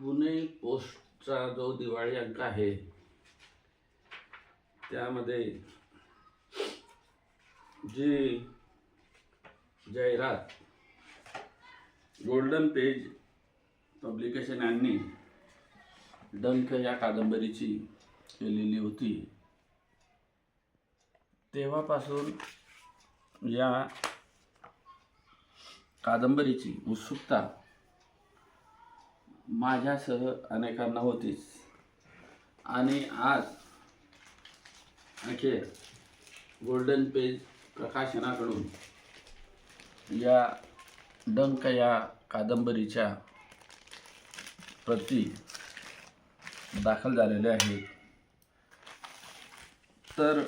पुणे पोस्टचा जो दिवाळी अंक आहे त्यामध्ये जी जाहिरात गोल्डन पेज पब्लिकेशन यांनी डंक या कादंबरीची केलेली होती. तेव्हापासून या कादंबरीची उत्सुकता माझ्यासह अनेकांना होतीच आणि आज अखेर गोल्डन पेज प्रकाशनाकडून या डंक या कादंबरीच्या प्रती दाखल झालेल्या आहेत तर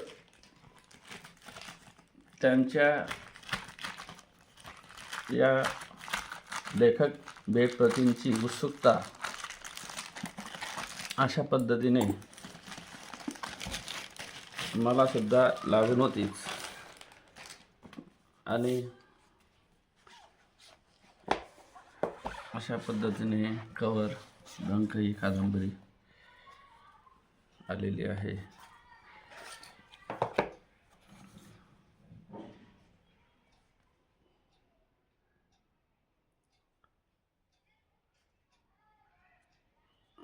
त्यांच्या या लेखक भेटप्रतींची उत्सुकता अशा पद्धतीने मला सुद्धा लागून होतीच आणि अशा पद्धतीने कवर डंक ही कादंबरी आलेली आहे.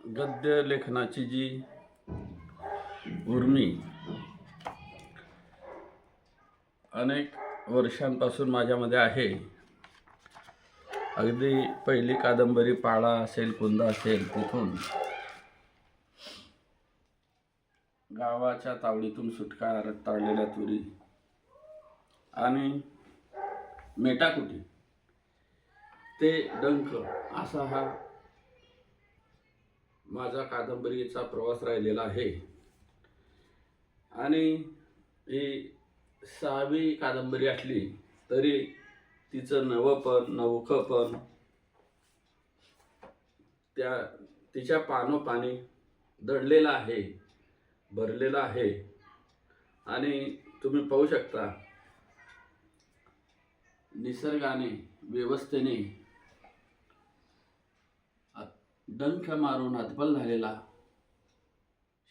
गद्य लेखनाची जी उर्मी अनेक वर्षांपासून माझ्यामध्ये आहे अगदी पहिली कादंबरी पाळा असेल कुंदा असेल तिथून गावाच्या तावडीतून सुटका रक्ताळलेल्या तुरी आणि मेटाकुटी ते डंक असा हा माझा कादंबरीचा प्रवास राहिलेला आहे. आणि ही सहावी कादंबरी असली तरी तिचं नवपण नवखपण त्या तिच्या पानोपानी दडलेलं आहे भरलेलं आहे. आणि तुम्ही पाहू शकता निसर्गाने व्यवस्थेने डंख मारून हतबल झालेला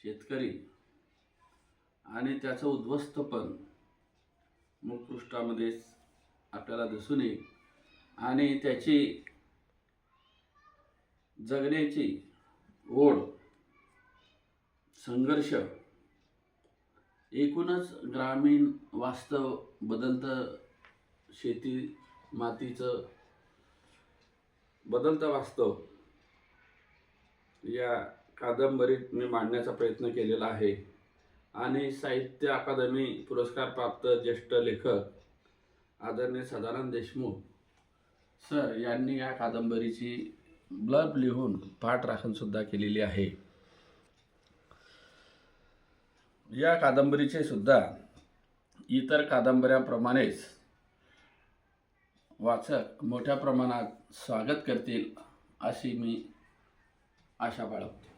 शेतकरी आणि त्याचं उद्ध्वस्तपण मुखपृष्ठामध्येच आपल्याला दिसून येईल. आणि त्याची जगण्याची ओढ संघर्ष एकूणच ग्रामीण वास्तव बदलतं शेती मातीचं बदलतं वास्तव. या कादंबरीत मी मांडण्याचा प्रयत्न केलेला आहे. आणि साहित्य अकादमी पुरस्कार प्राप्त ज्येष्ठ लेखक आदरणीय सदानंद देशमुख सर यांनी या कादंबरीची ब्लब लिहून पाठ राखणसुद्धा केलेली आहे. या कादंबरीचे सुद्धा इतर कादंबऱ्यांप्रमाणेच वाचक मोठ्या प्रमाणात स्वागत करतील अशी मी आशा बाळगतो